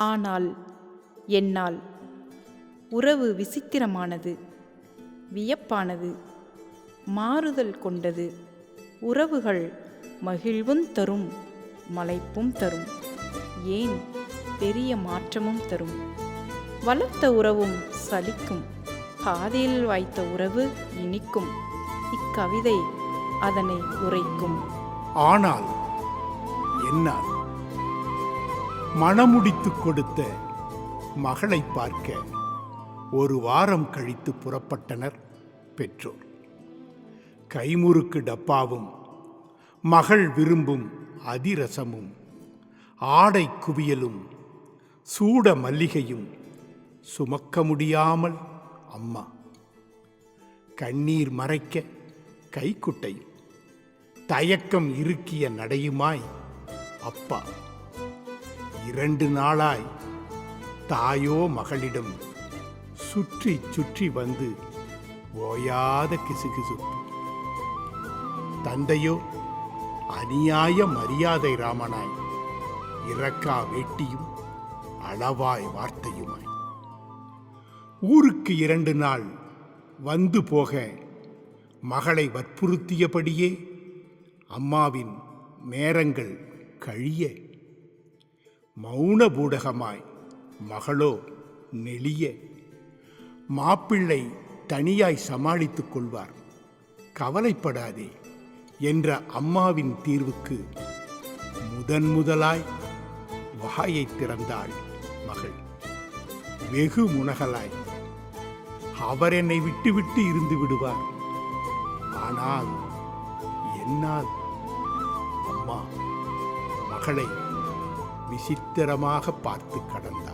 ஆனால் என்னால் உறவு விசித்திரமானது வியப்பானது மாறுதல் கொண்டது உறவுகள் மகிழ்வும் தரும் மலைப்பும் தரும் ஏன் பெரிய மாற்றமும் தரும்? வளர்த்த உறவும் சலிக்கும் பாதையில் வாய்த்த உறவு இனிக்கும் இக்கவிதை அதனை உரைக்கும். ஆனால் என்னால் மணமுடித்துக் கொடுத்த மகளை பார்க்க ஒரு வாரம் கழித்து புறப்பட்டனர் பெற்றோர். கைமுறுக்கு டப்பாவும் மகள் விரும்பும் அதிரசமும் ஆடை குவியலும் சூட மல்லிகையும் சுமக்க முடியாமல் அம்மா கண்ணீர் மறைக்க கைக்குட்டை தயக்கம் இருக்கிய நடையுமாய் அப்பா. இரண்டு நாளாய் தாயோ மகளிடம் சுற்றி சுற்றி வந்து ஓயாத கிசுகிசுப்பு தந்தையோ அநியாய மரியாதை ராமனாய் இரக்கா வேட்டியும் அளவாய் வார்த்தையுமாய். ஊருக்கு இரண்டு நாள் வந்து போக மகளை வற்புறுத்தியபடியே அம்மாவின் நேரங்கள் கழிய மௌன பூடகமாய் மகளோ நெளிய. மாப்பிள்ளை தனியாய் சமாளித்துக் கொள்வார். கவலைப்படாதே என்ற அம்மாவின் தீர்வுக்கு முதன் முதலாய் வாயை திறந்தாள் மகள். வெகு முனகலாய். அவர் என்னை விட்டுவிட்டு இருந்து விடுவார். ஆனால் என்னால் அம்மா மகளை விசித்திரமாக பார்த்து கடந்தார்.